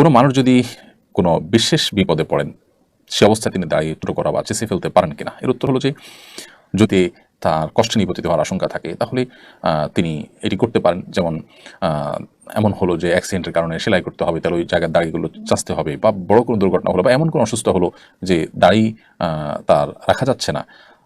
কোনো মানুষ যদি কোনো বিশেষ বিপদে পড়েন, সে অবস্থায় তিনি উত্তর করা বা চেঁচে ফেলতে পারেন কিনা? এর উত্তর হলো যে, যদি তার কষ্টে নিপতিত হওয়ার আশঙ্কা থাকে, তাহলে তিনি এটি করতে পারেন। যেমন এমন হলো যে অ্যাক্সিডেন্টের কারণে সেলাই করতে হবে, তাহলে ওই জায়গার দাড়িগুলো চাচতে হবে বা বড় কোনো দুর্ঘটনা হলো বা এমন কোনো অসুস্থ হলো যে দাড়ি তার রাখা যাচ্ছে না।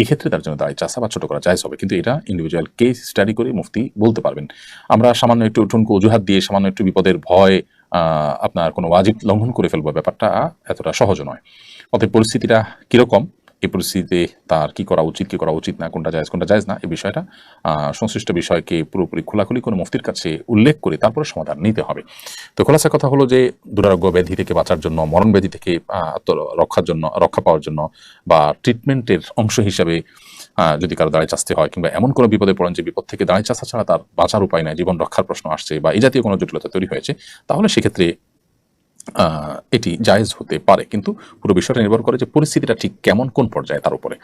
এই ক্ষেত্রে তার জন্য দায় চাষা বা ছোট করা যায় হবে। কিন্তু এটা ইন্ডিভিজুয়াল কেস স্টাডি করে মুফতি বলতে পারবেন। আমরা সামান্য একটু ঠুনকো অজুহাত দিয়ে, সামান্য একটু বিপদের ভয় আপনার কোনো ওয়াজিব লঙ্ঘন করে ফেলব ব্যাপারটা এতটা সহজ নয়। অতএব পরিস্থিতিটা কীরকম? এই পরিস্থিতিতে তার কি করা উচিত, কি করা উচিত না, কোনটা জায়জ কোনটা জায়জ না এই বিষয়টা সংশ্লিষ্ট বিষয়কে পুরোপুরি খোলাখুলি কোনো মুফতির কাছে উল্লেখ করে তারপরে সমাধান নিতে হবে। তো খোলাসা কথা হলো যে, দুরারোগ্য ব্যাধি থেকে বাঁচার জন্য, মরণ ব্যাধি থেকে রক্ষার জন্য, রক্ষা পাওয়ার জন্য বা ট্রিটমেন্টের অংশ হিসাবে যদি কারও দাঁড়িয়ে চাষতে হয় কিংবা এমন কোনো বিপদে পড়েন যে বিপদ থেকে দাঁড়িয়ে চাষা ছাড়া তার বাঁচার উপায় নাই, জীবন রক্ষার প্রশ্ন আসছে বা এই জাতীয় কোনো জটিলতা তৈরি হয়েছে, তাহলে সেক্ষেত্রে এটি জায়েজ হতে পারে। কিন্তু পুরো বিষয়টা নির্ভর করে যে পরিস্থিতিটা ঠিক কেমন, কোন পর্যায়ে তার উপরে।